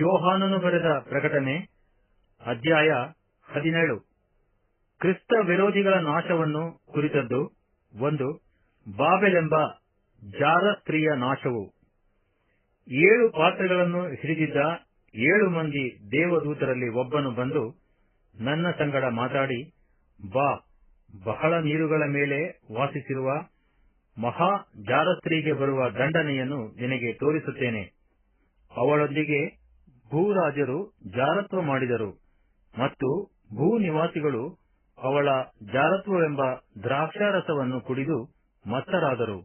ಯೋಹಾನನು ಬರೆದ ಪ್ರಕಟಣೆ ಅಧ್ಯಾಯ ಹದಿನೇಳು. ಕ್ರಿಸ್ತ ವಿರೋಧಿಗಳ ನಾಶವನ್ನು ಕುರಿತದ್ದು ಒಂದು, ಬಾಬೆಲೆಂಬ ಜಾರಸ್ತ್ರೀಯ ನಾಶವು. ಏಳು ಪಾತ್ರಗಳನ್ನು ಹಿಡಿದಿದ್ದ ಏಳು ಮಂದಿ ದೇವದೂತರಲ್ಲಿ ಒಬ್ಬನು ಬಂದು ನನ್ನ ಸಂಗಡ ಮಾತಾಡಿ, ಬಾ, ಬಹಳ ನೀರುಗಳ ಮೇಲೆ ವಾಸಿಸಿರುವ ಮಹಾ ಜಾರಸ್ತ್ರೀಗೆ ಬರುವ ದಂಡನೆಯನ್ನು ನಿನಗೆ ತೋರಿಸುತ್ತೇನೆ. ಅವಳೊಂದಿಗೆ ಭೂರಾಜರು ಜಾರತ್ವ ಮಾಡಿದರು ಮತ್ತು ಭೂ ನಿವಾಸಿಗಳು ಅವಳ ಜಾರತ್ವವೆಂಬ ದ್ರಾಕ್ಷಾರಸವನ್ನು ಕುಡಿದು ಮತ್ತರಾದರು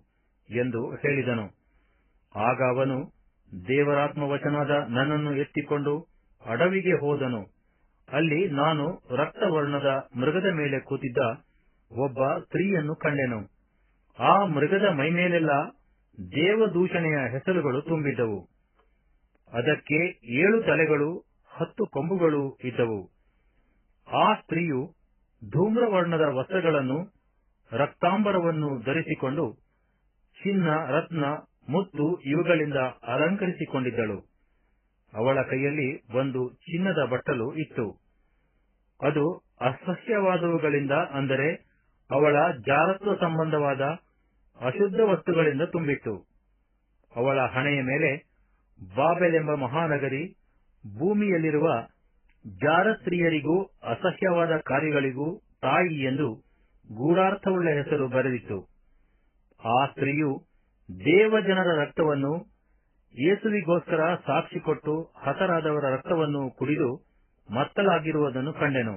ಎಂದು ಹೇಳಿದನು. ಆಗ ಅವನು ದೇವರಾತ್ಮವಚನಾದ ನನ್ನನ್ನು ಎತ್ತಿಕೊಂಡು ಅಡವಿಗೆ ಹೋದನು. ಅಲ್ಲಿ ನಾನು ರಕ್ತವರ್ಣದ ಮೃಗದ ಮೇಲೆ ಕೂತಿದ್ದ ಒಬ್ಬ ಸ್ತ್ರೀಯನ್ನು ಕಂಡೆನು. ಆ ಮೃಗದ ಮೈಮೇಲೆಲ್ಲ ದೇವದೂಷಣೆಯ ಹೆಸರುಗಳು ತುಂಬಿದ್ದವು. ಅದಕ್ಕೆ ಏಳು ತಲೆಗಳು, ಹತ್ತು ಕೊಂಬುಗಳು ಇದ್ದವು. ಆ ಸ್ತ್ರೀಯು ಧೂಮ್ರವರ್ಣದ ವಸ್ತ್ರಗಳನ್ನು, ರಕ್ತಾಂಬರವನ್ನು ಧರಿಸಿಕೊಂಡು ಚಿನ್ನ, ರತ್ನ, ಮುತ್ತು ಇವುಗಳಿಂದ ಅಲಂಕರಿಸಿಕೊಂಡಿದ್ದಳು. ಅವಳ ಕೈಯಲ್ಲಿ ಒಂದು ಚಿನ್ನದ ಬಟ್ಟಲು ಇತ್ತು. ಅದು ಅಸಹ್ಯವಾದವುಗಳಿಂದ ಅಂದರೆ ಅವಳ ಜಾರತ್ವ ಸಂಬಂಧವಾದ ಅಶುದ್ಧ ವಸ್ತುಗಳಿಂದ ತುಂಬಿತ್ತು. ಅವಳ ಹಣೆಯ ಮೇಲೆ ಬಾಬೆಲೆಂಬ ಮಹಾನಗರಿ ಭೂಮಿಯಲ್ಲಿರುವ ಜಾರಸ್ತ್ರೀಯರಿಗೂ ಅಸಹ್ಯವಾದ ಕಾರ್ಯಗಳಿಗೂ ತಾಯಿ ಎಂದು ಗೂಢಾರ್ಥವುಳ್ಳ ಹೆಸರು ಬರೆದಿತ್ತು. ಆ ಸ್ತ್ರೀಯು ದೇವಜನರ ರಕ್ತವನ್ನು ಯೇಸುವಿಗೋಸ್ಕರ ಸಾಕ್ಷಿ ಕೊಟ್ಟು ಹತರಾದವರ ರಕ್ತವನ್ನು ಕುಡಿದು ಮತ್ತಲಾಗಿರುವುದನ್ನು ಕಂಡೆನು.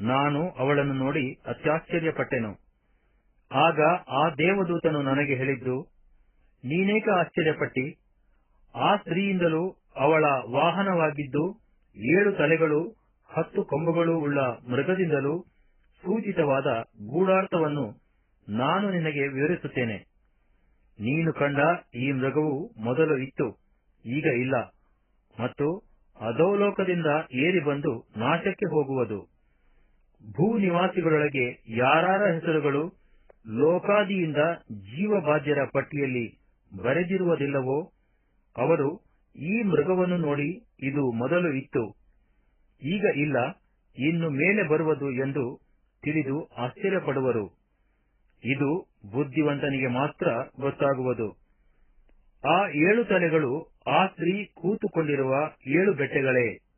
ನಾನು ಅವಳನ್ನು ನೋಡಿ ಅತ್ಯಾಶ್ಚರ್ಯಪಟ್ಟೆನು. ಆಗ ಆ ದೇವದೂತನು ನನಗೆ ಹೇಳಿದ್ದು, ನೀನೇಕ ಆಶ್ಚರ್ಯಪಟ್ಟಿ? ಆ ಸ್ತ್ರೀಯಿಂದಲೂ ಅವಳ ವಾಹನವಾಗಿದ್ದು ಏಳು ತಲೆಗಳು, ಹತ್ತು ಕೊಂಬುಗಳು ಉಳ್ಳ ಮೃಗದಿಂದಲೂ ಸೂಚಿತವಾದ ಗೂಢಾರ್ಥವನ್ನು ನಾನು ನಿನಗೆ ವಿವರಿಸುತ್ತೇನೆ. ನೀನು ಕಂಡ ಈ ಮೃಗವು ಮೊದಲು ಇತ್ತು, ಈಗ ಇಲ್ಲ, ಮತ್ತು ಅಧೋಲೋಕದಿಂದ ಏರಿ ಬಂದು ನಾಶಕ್ಕೆ ಹೋಗುವುದು. ಭೂ ನಿವಾಸಿಗಳೊಳಗೆ ಯಾರಾರ ಹೆಸರುಗಳು ಲೋಕಾದಿಯಿಂದ ಜೀವಬಾಧ್ಯರ ಪಟ್ಟಿಯಲ್ಲಿ ಬರೆದಿರುವುದಿಲ್ಲವೋ ಅವರು ಈ ಮೃಗವನ್ನು ನೋಡಿ ಇದು ಮೊದಲು ಇತ್ತು. ಈಗ ಇಲ್ಲ, ಇನ್ನು ಮೇಲೆ ಬರುವುದು ಎಂದು ತಿಳಿದು ಆಶ್ಚರ್ಯಪಡುವರು. ಇದು ಬುದ್ಧಿವಂತನಿಗೆ ಮಾತ್ರ ಗೊತ್ತಾಗುವುದು. ಆ ಏಳು ತಲೆಗಳು ಆ ಸ್ತ್ರೀ ಕೂತುಕೊಂಡಿರುವ ಏಳು ಬೆಟ್ಟಗಳೇ.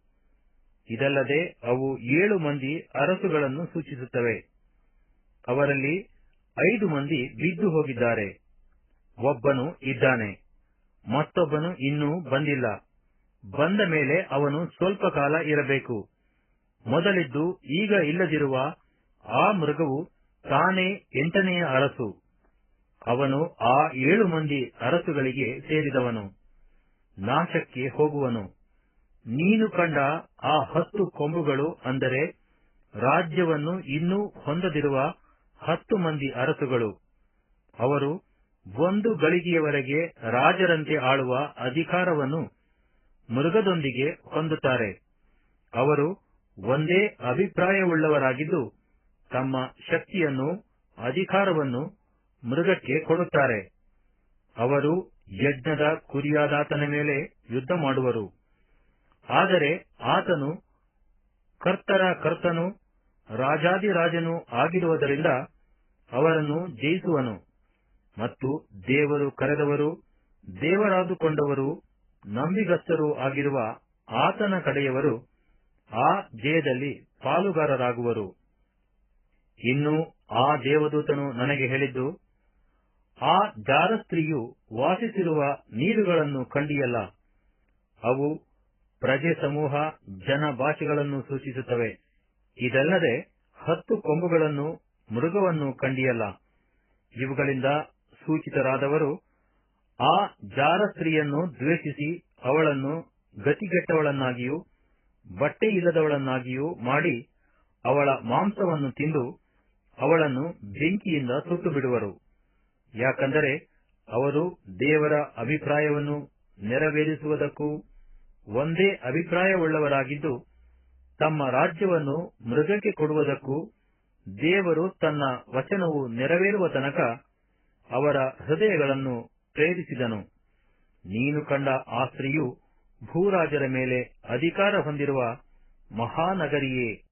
ಇದಲ್ಲದೆ ಅವು ಏಳು ಮಂದಿ ಅರಸುಗಳನ್ನು ಸೂಚಿಸುತ್ತವೆ. ಅವರಲ್ಲಿ ಐದು ಮಂದಿ ಬಿದ್ದು ಹೋಗಿದ್ದಾರೆ. ಒಬ್ಬನು ಇದ್ದಾನೆ. ಮತ್ತೊಬ್ಬನು ಇನ್ನೂ ಬಂದಿಲ್ಲ. ಬಂದ ಮೇಲೆ ಅವನು ಸ್ವಲ್ಪ ಕಾಲ ಇರಬೇಕು. ಮೊದಲಿದ್ದು ಈಗ ಇಲ್ಲದಿರುವ ಆ ಮೃಗವು ತಾನೇ ಎಂಟನೆಯ ಅರಸು. ಅವನು ಆ ಏಳು ಮಂದಿ ಅರಸುಗಳಿಗೆ ಸೇರಿದವನು. ನಾಶಕ್ಕೆ ಹೋಗುವನು. ನೀನು ಕಂಡ ಆ ಹತ್ತು ಕೊಂಬುಗಳು ಅಂದರೆ ರಾಜ್ಯವನ್ನು ಇನ್ನೂ ಹೊಂದದಿರುವ ಹತ್ತು ಮಂದಿ ಅರಸುಗಳು. ಅವರು ಒಂದು ಗಳಿಗೆಯವರೆಗೆ ರಾಜರಂತೆ ಆಳುವ ಅಧಿಕಾರವನ್ನು ಮೃಗದೊಂದಿಗೆ ಹೊಂದುತ್ತಾರೆ. ಅವರು ಒಂದೇ ಅಭಿಪ್ರಾಯವುಳ್ಳವರಾಗಿದ್ದು ತಮ್ಮ ಶಕ್ತಿಯನ್ನು, ಅಧಿಕಾರವನ್ನು ಮೃಗಕ್ಕೆ ಕೊಡುತ್ತಾರೆ. ಅವರು ಯಜ್ಞದ ಕುರಿಯಾದಾತನ ಮೇಲೆ ಯುದ್ಧ ಮಾಡುವರು. ಆದರೆ ಆತನು ಕರ್ತರ ಕರ್ತನು ರಾಜಾದಿರಾಜನು ಆಗಿರುವುದರಿಂದ ಅವರನ್ನು ಜಯಿಸುವನು. ಮತ್ತು ದೇವರು ಕರೆದವರು, ದೇವರಾದುಕೊಂಡವರು, ನಂಬಿಗಸ್ತರು ಆಗಿರುವ ಆತನ ಕಡೆಯವರು ಆ ಜಯದಲ್ಲಿ ಪಾಲುಗಾರರಾಗುವರು. ಇನ್ನು ಆ ದೇವದೂತನು ನನಗೆ ಹೇಳಿದ್ದು, ಆ ಜಾರಸ್ತ್ರೀಯು ವಾಸಿಸಿರುವ ನೀರುಗಳನ್ನು ಕಂಡಿಯಲ್ಲ. ಅವು ಪ್ರಜೆ ಸಮೂಹ, ಜನ ಭಾಷೆಗಳನ್ನು ಸೂಚಿಸುತ್ತವೆ. ಇದಲ್ಲದೆ ಹತ್ತು ಕೊಂಬುಗಳನ್ನು ಮೃಗವನ್ನು ಕಂಡಿಯಲ್ಲ. ಇವುಗಳಿಂದ ಸೂಚಿತರಾದವರು ಆ ಜಾರ ಸ್ತ್ರೀಯನ್ನು ದ್ವೇಷಿಸಿ ಅವಳನ್ನು ಗತಿಗೆಟ್ಟವಳನ್ನಾಗಿಯೂ, ಬಟ್ಟೆ ಇಲ್ಲದವಳನ್ನಾಗಿಯೂ ಮಾಡಿ ಅವಳ ಮಾಂಸವನ್ನು ತಿಂದು ಅವಳನ್ನು ಬೆಂಕಿಯಿಂದ ಸುಟ್ಟು ಬಿಡುವರು ಯಾಕಂದರೆ ಅವರು ದೇವರ ಅಭಿಪ್ರಾಯವನ್ನು ನೆರವೇರಿಸುವುದಕ್ಕೂ ಒಂದೇ ಅಭಿಪ್ರಾಯವುಳ್ಳವರಾಗಿದ್ದು, ತಮ್ಮ ರಾಜ್ಯವನ್ನು ಮೃಗಕ್ಕೆ ಕೊಡುವುದಕ್ಕೂ ದೇವರು ತನ್ನ ವಚನವು ನೆರವೇರುವ ತನಕ ಅವರ ಹೃದಯಗಳನ್ನು ಪ್ರೇರಿಸಿದನು. ನೀನು ಕಂಡ ಆ ಸ್ತ್ರೀಯು ಭೂರಾಜರ ಮೇಲೆ ಅಧಿಕಾರ ಹೊಂದಿರುವ ಮಹಾನಗರಿಯೇ.